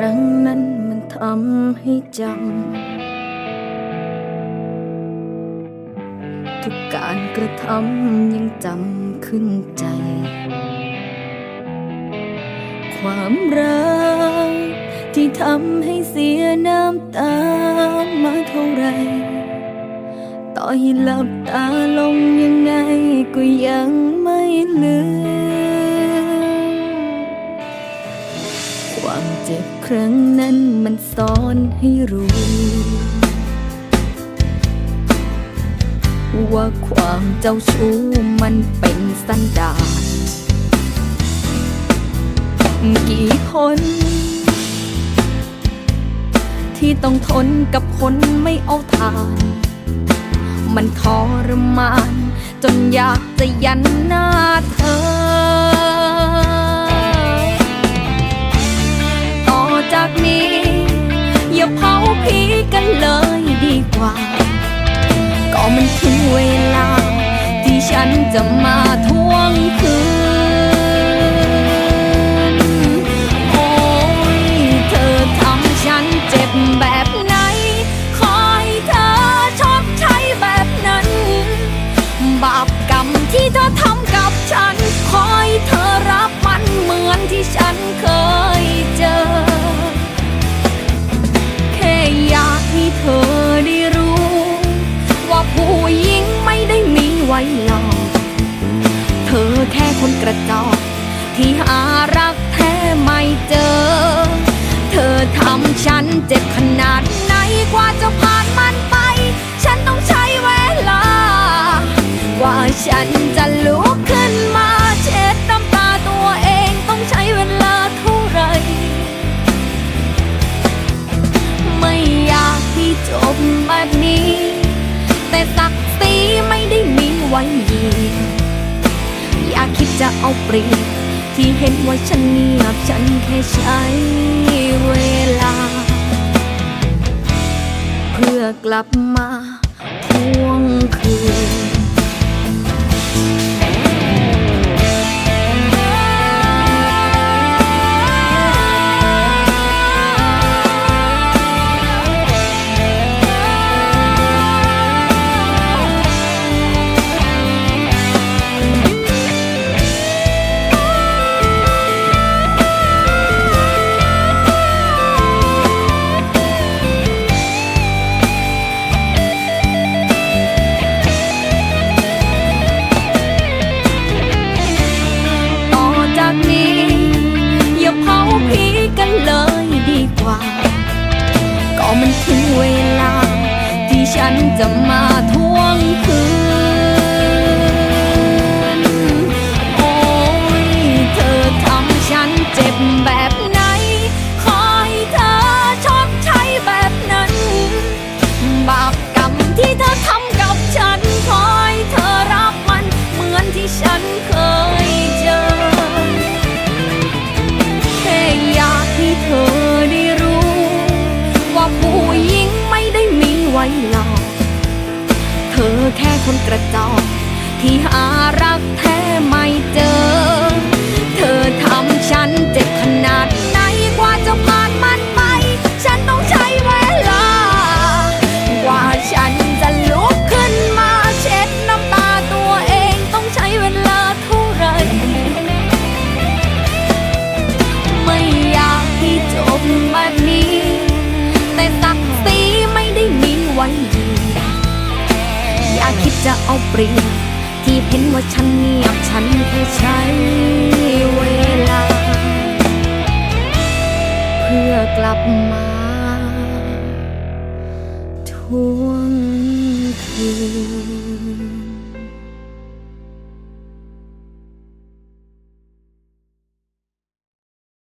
รั้งนั้นมันทำให้จำทุกการกระทำยังจำขึ้นใจ ความรักที่ทำให้เสียน้ำตามาเท่าไหรต่อให้หลับตาลงยังไงก็ยังไม่ลืม จ็บครั้งนั้นมันสอนให้รู้ ว่าความเจ้าชู้มันเป็นสันดานกี่คน ที่ต้องทนกับคนไม่เอาทาน มันทรมาน จนอยากจะยันหน้าเธอ ผีกันเลยดีกว่า ก็มันถึงเวลา ที่ฉันจะมาทวงคืน โอ้ยเธอทำฉันเจ็บแบบไหน คอยเธอชอบใช้แบบนั้น บาปกรรมที่เธอทำกับฉัน คอยเธอรับมันเหมือนที่ฉันเคย ไว้หลอกเธอแค่คนกระจอกที่หารักแท้ไม่เจอ เธอทำฉันเจ็บขนาดไหนกว่าจะผ่านมันไป ฉันต้องใช้เวลากว่าฉันจะรู้ แต่ศักดิ์ศรีไม่ได้มีไว้ยีอย่าคิดจะเอาเปรียบที่เห็นว่าฉันเงียบฉันแค่ใช้เวลา เพื่อกลับมาทวง ว่า ก็มันถึงเวลา ที่ฉันจะมาทวงคืน ธอแค่คนกระจอกที่หารักแท้ไม่เจอ เปรียบที่เห็นว่าฉันเงียบฉันแค่ใช้เวลา เพื่อกลับมาทวงคืน